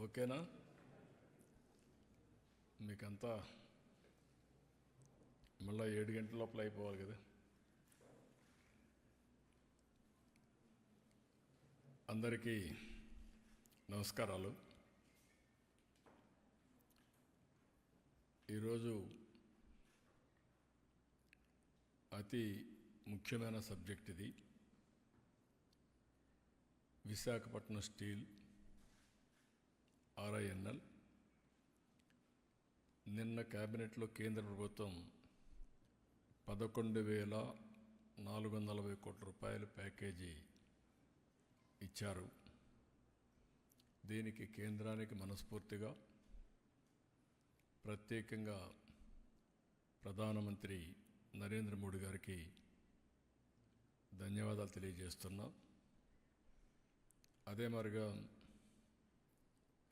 ఓకేనా? మీకంతా మళ్ళీ ఏడు గంటల లోపల అయిపోవాలి కదా. అందరికీ నమస్కారాలు. ఈరోజు అతి ముఖ్యమైన సబ్జెక్ట్ ఇది. విశాఖపట్నం స్టీల్ ఆర్ఐఎన్ఎల్ నిన్న కేబినెట్లో కేంద్ర ప్రభుత్వం పదకొండు వేల నాలుగు వందల నలభై కోట్ల రూపాయల ప్యాకేజీ ఇచ్చారు. దీనికి కేంద్రానికి మనస్ఫూర్తిగా ప్రత్యేకంగా ప్రధానమంత్రి నరేంద్ర మోడీ గారికి ధన్యవాదాలు తెలియజేస్తున్నా. అదే మరిగా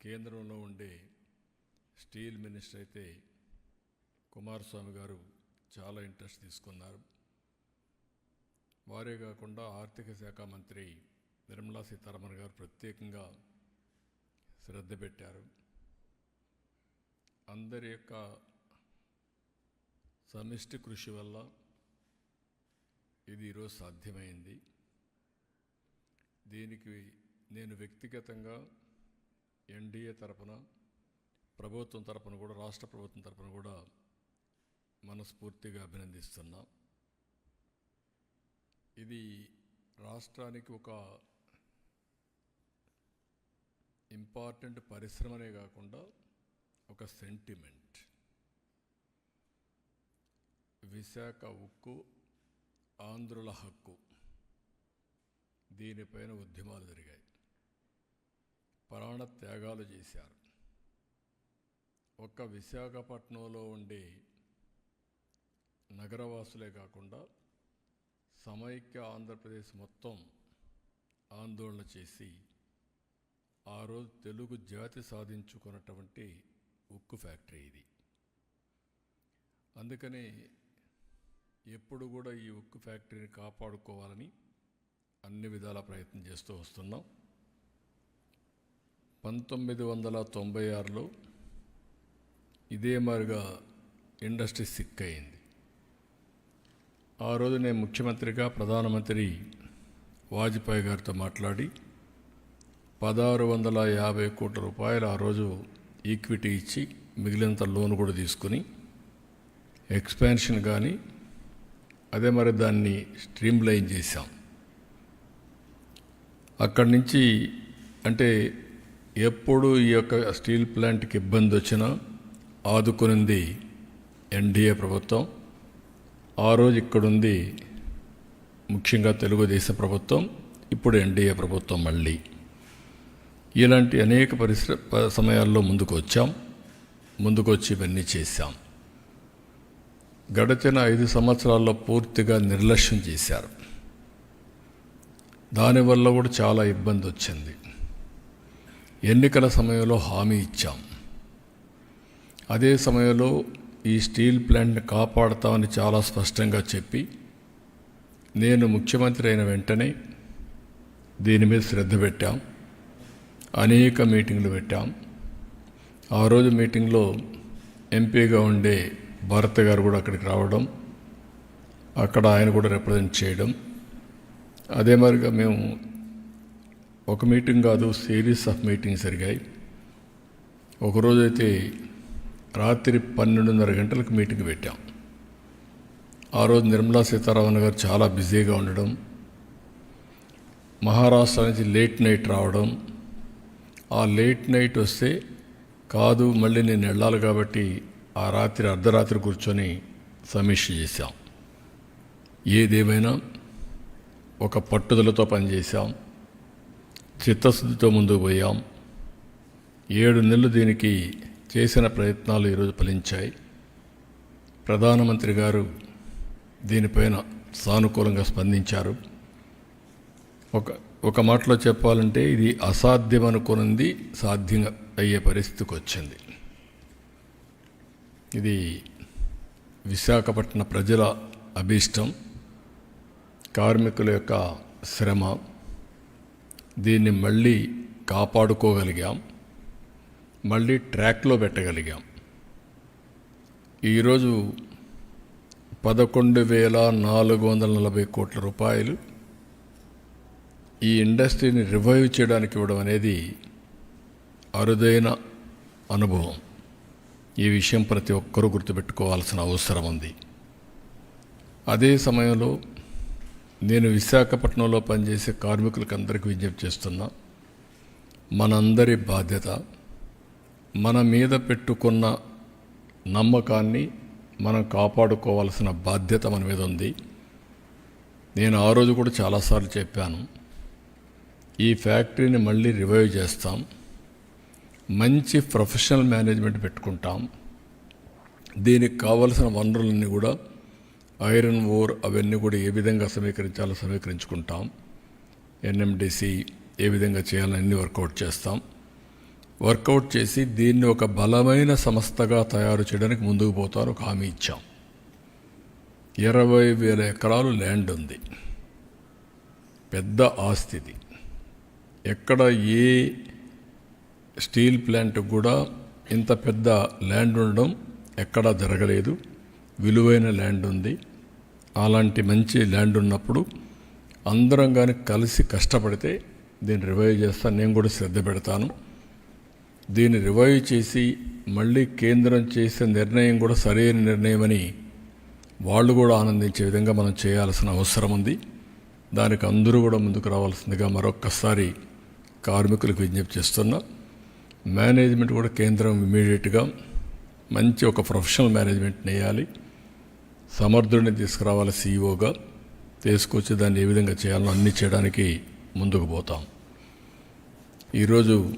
కేంద్రంలో ఉండే స్టీల్ మినిస్టర్ అయితే కుమారస్వామి గారు చాలా ఇంట్రెస్ట్ తీసుకున్నారు. వారే కాకుండా ఆర్థిక శాఖ మంత్రి నిర్మలా సీతారామన్ గారు ప్రత్యేకంగా శ్రద్ధ పెట్టారు. అందరి యొక్క సమిష్టి కృషి వల్ల ఇది ఈరోజు సాధ్యమైంది. దీనికి నేను వ్యక్తిగతంగా ఎన్డీఏ తరపున ప్రభుత్వం తరపున కూడా రాష్ట్ర ప్రభుత్వం తరపున కూడా మనస్ఫూర్తిగా అభినందిస్తున్నాం. ఇది రాష్ట్రానికి ఒక ఇంపార్టెంట్ పరిశ్రమనే కాకుండా ఒక సెంటిమెంట్. విశాఖ ఉక్కు ఆంధ్రుల హక్కు దీనిపైన ఉద్యమాలు జరిగాయి. ప్రాణ త్యాగాలు చేశారు. ఒక్క విశాఖపట్నంలో ఉండే నగరవాసులే కాకుండా సమైక్య ఆంధ్రప్రదేశ్ మొత్తం ఆందోళన చేసి ఆ రోజు తెలుగు జాతి సాధించుకున్నటువంటి ఉక్కు ఫ్యాక్టరీ ఇది. అందుకనే ఎప్పుడు కూడా ఈ ఉక్కు ఫ్యాక్టరీని కాపాడుకోవాలని అన్ని విధాల ప్రయత్నం చేస్తూ వస్తున్నాం. పంతొమ్మిది వందల తొంభై ఆరులో ఇదే మారిగా ఇండస్ట్రీ సిక్ అయింది. ఆ రోజు నేను ముఖ్యమంత్రిగా ప్రధానమంత్రి వాజ్పేయి గారితో మాట్లాడి పదహారు వందల యాభై కోట్ల రూపాయలు ఆ రోజు ఈక్విటీ ఇచ్చి మిగిలినంత లోన్ కూడా తీసుకుని ఎక్స్పాన్షన్ కానీ అదే మరి దాన్ని స్ట్రీమ్ లైన్ చేశాం. అక్కడి నుంచి అంటే ఎప్పుడు ఈ యొక్క స్టీల్ ప్లాంట్కి ఇబ్బంది వచ్చినా ఆదుకునింది ఎన్డీఏ ప్రభుత్వం. ఆ రోజు ఇక్కడుంది ముఖ్యంగా తెలుగుదేశం ప్రభుత్వం ఇప్పుడు ఎన్డీఏ ప్రభుత్వం మళ్ళీ. ఇలాంటి అనేక పరిశ్ర సమయాల్లో ముందుకు వచ్చాం. ముందుకొచ్చి ఇవన్నీ చేశాం. గడిచిన ఐదు సంవత్సరాల్లో పూర్తిగా నిర్లక్ష్యం చేశారు. దానివల్ల కూడా చాలా ఇబ్బంది వచ్చింది. ఎన్నికల సమయంలో హామీ ఇచ్చాం. అదే సమయంలో ఈ స్టీల్ ప్లాంట్ని కాపాడతామని చాలా స్పష్టంగా చెప్పి నేను ముఖ్యమంత్రి అయిన వెంటనే దీని మీద శ్రద్ధ పెట్టాం. అనేక మీటింగ్లు పెట్టాం. ఆ రోజు మీటింగ్లో ఎంపీగా ఉండే భరత్ గారు కూడా అక్కడికి రావడం అక్కడ ఆయన కూడా రిప్రజెంట్ చేయడం. అదే మరిగా మేము ఒక మీటింగ్ కాదు సిరీస్ ఆఫ్ మీటింగ్స్ జరిగాయి. ఒకరోజైతే రాత్రి పన్నెండున్నర గంటలకు మీటింగ్ పెట్టాం. ఆ రోజు నిర్మలా సీతారామన్ గారు చాలా బిజీగా ఉండడం మహారాష్ట్ర నుంచి లేట్ నైట్ రావడం. ఆ లేట్ నైట్ వస్తే కాదు మళ్ళీ నేను వెళ్ళాలి కాబట్టి ఆ రాత్రి అర్ధరాత్రి కూర్చొని సమీక్ష చేశాం. ఏదేమైనా ఒక పట్టుదలతో పనిచేశాం. చిత్తశుద్ధితో ముందుకు పోయాం. ఏడు నెలలు దీనికి చేసిన ప్రయత్నాలు ఈరోజు ఫలించాయి. ప్రధానమంత్రి గారు దీనిపైన సానుకూలంగా స్పందించారు. ఒక ఒక మాటలో చెప్పాలంటే ఇది అసాధ్యం అనుకున్నది సాధ్యం అయ్యే పరిస్థితికి వచ్చింది. ఇది విశాఖపట్నం ప్రజల అభీష్టం కార్మికుల యొక్క శ్రమ దీన్ని మళ్ళీ కాపాడుకోగలిగాం. మళ్ళీ ట్రాక్లో పెట్టగలిగాం. ఈరోజు పదకొండు వేల నాలుగు వందల నలభై కోట్ల రూపాయలు ఈ ఇండస్ట్రీని రివైవ్ చేయడానికి ఇవ్వడం అనేది అరుదైన అనుభవం. ఈ విషయం ప్రతి ఒక్కరూ గుర్తుపెట్టుకోవాల్సిన అవసరం ఉంది. అదే సమయంలో నేను విశాఖపట్నంలో పనిచేసే కార్మికులకు అందరికీ విజ్ఞప్తి చేస్తున్నా మనందరి బాధ్యత మన మీద పెట్టుకున్న నమ్మకాన్ని మనం కాపాడుకోవాల్సిన బాధ్యత మన మీద ఉంది. నేను ఆ రోజు కూడా చాలాసార్లు చెప్పాను ఈ ఫ్యాక్టరీని మళ్ళీ రివైవ్ చేస్తాం మంచి ప్రొఫెషనల్ మేనేజ్మెంట్ పెట్టుకుంటాం దీనికి కావలసిన వనరులన్నీ కూడా ఐరన్ ఓర్ అవన్నీ కూడా ఏ విధంగా సమీకరించాలో సమీకరించుకుంటాం. ఎన్ఎండిసి ఏ విధంగా చేయాలని అన్ని వర్కౌట్ చేస్తాం. వర్కౌట్ చేసి దీన్ని ఒక బలమైన సంస్థగా తయారు చేయడానికి ముందుకు పోతారు ఒక హామీ ఇచ్చాం. ఇరవై వేల ఎకరాలు ల్యాండ్ ఉంది. పెద్ద ఆస్తిది ఎక్కడ ఏ స్టీల్ ప్లాంట్ కూడా ఇంత పెద్ద ల్యాండ్ ఉండడం ఎక్కడా జరగలేదు. విలువైన ల్యాండ్ ఉంది. అలాంటి మంచి ల్యాండ్ ఉన్నప్పుడు అందరం కానీ కలిసి కష్టపడితే దీన్ని రివైవ్ చేస్తాను నేను కూడా శ్రద్ధ పెడతాను. దీన్ని రివైవ్ చేసి మళ్ళీ కేంద్రం చేసే నిర్ణయం కూడా సరైన నిర్ణయం అని వాళ్ళు కూడా ఆనందించే విధంగా మనం చేయాల్సిన అవసరం ఉంది. దానికి అందరూ కూడా ముందుకు రావాల్సిందిగా మరొక్కసారి కార్మికులకు విజ్ఞప్తి చేస్తున్నా. మేనేజ్మెంట్ కూడా కేంద్రం ఇమీడియట్గా మంచి ఒక ప్రొఫెషనల్ మేనేజ్మెంట్ వేయాలి. సమర్థుడిని తీసుకురావాలి సీఈఓగా తీసుకొచ్చి దాన్ని ఏ విధంగా చేయాలో అన్ని చేయడానికి ముందుకు పోతాం. ఈరోజు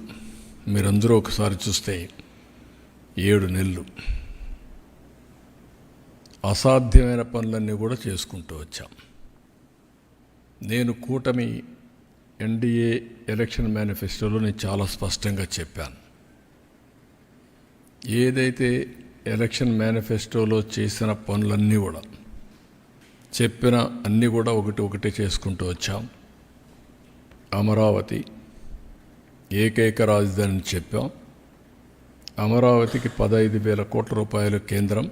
మీరందరూ ఒకసారి చూస్తే ఏడు నెలలు. అసాధ్యమైన పనులన్నీ కూడా చేసుకుంటూ వచ్చాం. నేను కూటమి ఎన్డీఏ ఎలక్షన్ మేనిఫెస్టోలో నేను చాలా స్పష్టంగా చెప్పాను. ఏదైతే ఎలక్షన్ మేనిఫెస్టోలో చేసిన పనులన్నీ కూడా చెప్పిన అన్నీ కూడా ఒకటి ఒకటి చేసుకుంటూ వచ్చాం. అమరావతి ఏకైక రాజధానిని చెప్పాం. అమరావతికి పదహైదు వేల కోట్ల రూపాయలు కేంద్రం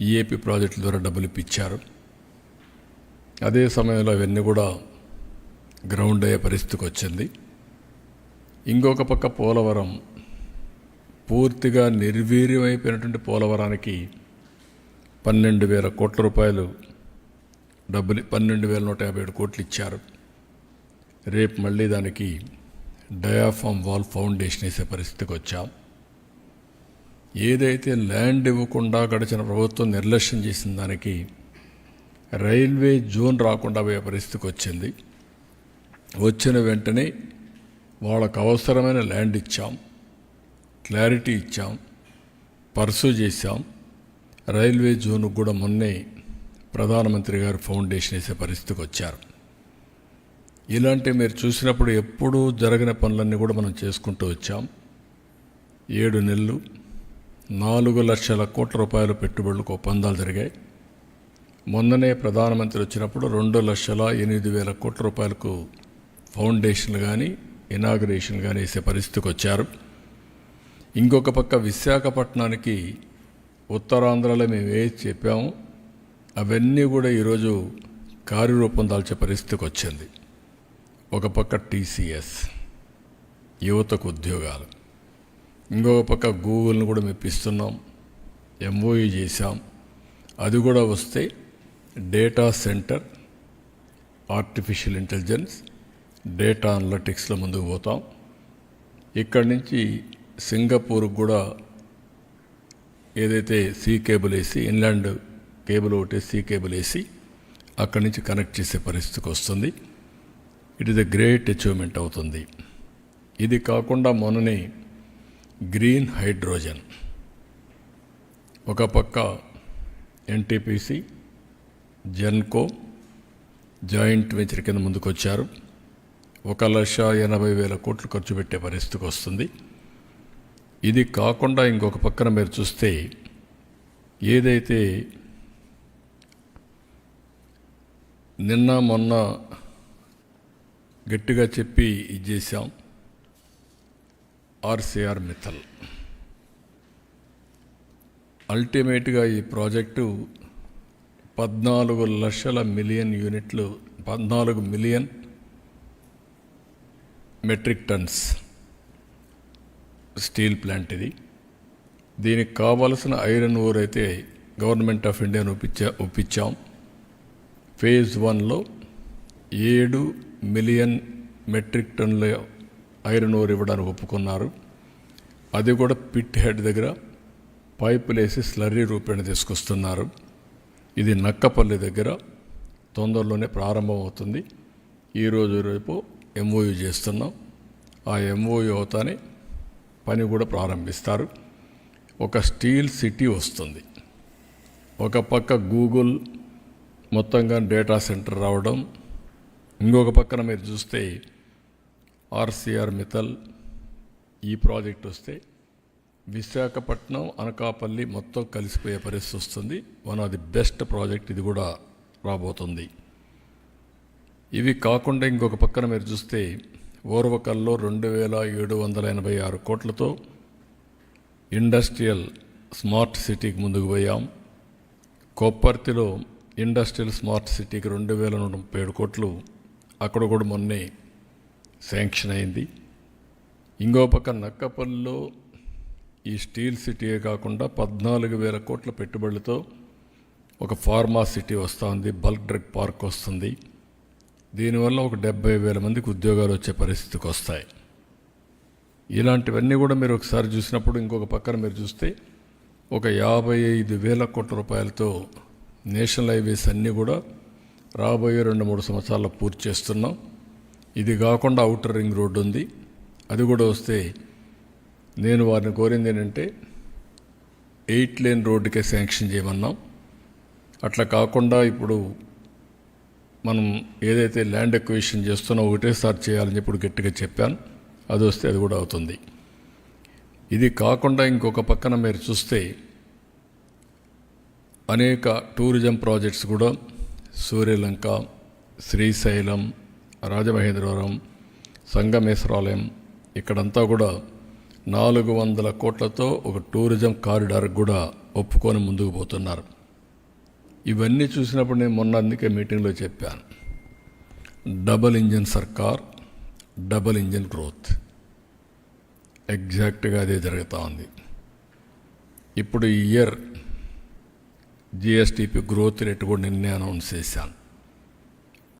ఈఏపీ ప్రాజెక్టుల ద్వారా డబ్బులు ఇప్పించారు. అదే సమయంలో అవన్నీ కూడా గ్రౌండ్ అయ్యే పరిస్థితికి వచ్చింది. ఇంకొక పక్క పోలవరం పూర్తిగా నిర్వీర్యమైపోయినటువంటి పోలవరానికి పన్నెండు వేల కోట్ల రూపాయలు డబ్బులు పన్నెండు వేల నూట యాభై ఏడు కోట్లు ఇచ్చారు. రేపు మళ్ళీ దానికి డయాఫామ్ వాల్ ఫౌండేషన్ వేసే పరిస్థితికి వచ్చాం. ఏదైతే ల్యాండ్ ఇవ్వకుండా గడిచిన ప్రభుత్వం నిర్లక్ష్యం చేసిన దానికి రైల్వే జోన్ రాకుండా పోయే పరిస్థితికి వచ్చింది. వచ్చిన వెంటనే వాళ్ళకు అవసరమైన ల్యాండ్ ఇచ్చాం. క్లారిటీ ఇచ్చాం పర్సూ చేశాం. రైల్వే జోన్కు కూడా మొన్నే ప్రధానమంత్రి గారు ఫౌండేషన్ వేసే పరిస్థితికి వచ్చారు. ఇలాంటి మీరు చూసినప్పుడు ఎప్పుడూ జరగని పనులన్నీ కూడా మనం చేసుకుంటూ వచ్చాం. ఏడు నెలలు నాలుగు లక్షల కోట్ల రూపాయల పెట్టుబడులకు ఒప్పందాలు జరిగాయి. మొన్ననే ప్రధానమంత్రి వచ్చినప్పుడు రెండు లక్షల ఎనిమిది వేల కోట్ల రూపాయలకు ఫౌండేషన్లు కానీ ఇనాగ్రేషన్ కానీ వేసే పరిస్థితికి వచ్చారు. ఇంకొక పక్క విశాఖపట్నానికి ఉత్తరాంధ్రలో మేము ఏ చెప్పాము అవన్నీ కూడా ఈరోజు కార్యరూపం దాల్చే పరిస్థితికి వచ్చింది. ఒక పక్క టీసీఎస్ యువతకు ఉద్యోగాలు. ఇంకొక పక్క గూగుల్ని కూడా మెప్పిస్తున్నాం ఎంఓఈ చేశాం. అది కూడా వస్తే data centre artificial intelligence data అనలటిక్స్లో ముందుకు పోతాం. ఇక్కడి నుంచి సింగపూర్కి కూడా ఏదైతే సీ కేబుల్ వేసి ఇన్లాండ్ కేబుల్ ఒకటి సీ కేబుల్ వేసి అక్కడి నుంచి కనెక్ట్ చేసే పరిస్థితికి వస్తుంది. It is a great achievement అవుతుంది. ఇది కాకుండా మొన్ననే గ్రీన్ హైడ్రోజన్ ఒక పక్క ఎన్టీపీసీ జెన్కో జాయింట్ వెంచర్ కింద ముందుకొచ్చారు. ఒక లక్ష ఎనభై వేల కోట్లు ఖర్చు పెట్టే పరిస్థితికి వస్తుంది. ఇది కాకుండా ఇంకొక పక్కన మీరు చూస్తే ఏదైతే నిన్న మొన్న గట్టిగా చెప్పి ఇది చేశాం ఆర్సీఆర్ మిథల్. అల్టిమేట్గా ఈ ప్రాజెక్టు పద్నాలుగు లక్షల మిలియన్ యూనిట్లు పద్నాలుగు million metric tons steel plant ఇది. దీనికి కావలసిన ఐరన్ ఓర్ అయితే గవర్నమెంట్ ఆఫ్ ఇండియాను ఒప్పించా ఒప్పించాం. ఫేజ్ వన్లో ఏడు మిలియన్ మెట్రిక్ టన్నుల ఐరన్ ఓర్ ఇవ్వడానికి ఒప్పుకున్నారు. అది కూడా పిట్ హెడ్ దగ్గర పైపులు వేసి స్లర్రీ రూపేణ తీసుకొస్తున్నారు. ఇది నక్కపల్లి దగ్గర తొందరలోనే ప్రారంభమవుతుంది. ఈరోజు రేపు ఎంఓయూ చేస్తున్నాం. ఆ ఎంఓయూ అవుతానే పని కూడా ప్రారంభిస్తారు. ఒక స్టీల్ సిటీ వస్తుంది. ఒక పక్క గూగుల్ మొత్తంగా డేటా సెంటర్ రావడం ఇంకొక పక్కన మీరు చూస్తే ఆర్సీఆర్ మిథల్ ఈ ప్రాజెక్ట్ వస్తే విశాఖపట్నం అనకాపల్లి మొత్తం కలిసిపోయే పరిస్థితి వస్తుంది. One of the best project ఇది కూడా రాబోతుంది. ఇవి కాకుండా ఇంకొక పక్కన మీరు చూస్తే ఓర్వకల్లో రెండు వేల ఏడు వందల ఎనభై ఆరు కోట్లతో ఇండస్ట్రియల్ స్మార్ట్ సిటీకి ముందుకు పోయాం. కొప్పర్తిలో ఇండస్ట్రియల్ స్మార్ట్ సిటీకి రెండు వేల నూట ముప్పై ఏడు కోట్లు అక్కడ కూడా మొన్నే శాంక్షన్ అయింది. ఇంకో పక్క నక్కపల్లిలో ఈ స్టీల్ సిటీయే కాకుండా పద్నాలుగు వేల కోట్ల పెట్టుబడులతో ఒక ఫార్మా సిటీ వస్తుంది బల్క్ డ్రగ్ పార్క్ వస్తుంది. దీనివల్ల ఒక డెబ్బై వేల మందికి ఉద్యోగాలు వచ్చే పరిస్థితికి వస్తాయి. ఇలాంటివన్నీ కూడా మీరు ఒకసారి చూసినప్పుడు ఇంకొక పక్కన మీరు చూస్తే ఒక యాభై ఐదు వేల కోట్ల రూపాయలతో నేషనల్ హైవేస్ అన్నీ కూడా రాబోయే రెండు మూడు సంవత్సరాల్లో పూర్తి చేస్తున్నాం. ఇది కాకుండా అవుటర్ రింగ్ రోడ్డు ఉంది. అది కూడా వస్తే నేను వారిని కోరింది ఏంటంటే ఎయిట్ లేన్ రోడ్డుకే శాంక్షన్ చేయమన్నాం. అట్లా కాకుండా ఇప్పుడు మనం ఏదైతే ల్యాండ్ ఎక్విషన్ చేస్తున్నా ఒకటేసారి చేయాలని చెప్పి ఇప్పుడు గట్టిగా చెప్పాను. అది వస్తే అది కూడా అవుతుంది. ఇది కాకుండా ఇంకొక పక్కన మీరు చూస్తే అనేక టూరిజం ప్రాజెక్ట్స్ కూడా సూర్యలంక శ్రీశైలం రాజమహేంద్రవరం సంగమేశ్వరాలయం ఇక్కడంతా కూడా నాలుగు వందల కోట్లతో ఒక టూరిజం కారిడార్ కూడా ఒప్పుకొని ముందుకు పోతున్నారు. ఇవన్నీ చూసినప్పుడు నేను మొన్న అందుకే మీటింగ్లో చెప్పాను. డబల్ ఇంజన్ సర్కార్ డబల్ ఇంజన్ గ్రోత్ ఎగ్జాక్ట్గా అదే జరుగుతూ ఉంది. ఇప్పుడు ఈ ఇయర్ జిఎస్టిపి గ్రోత్ రేట్ కూడా నిన్నే అనౌన్స్ చేశాను.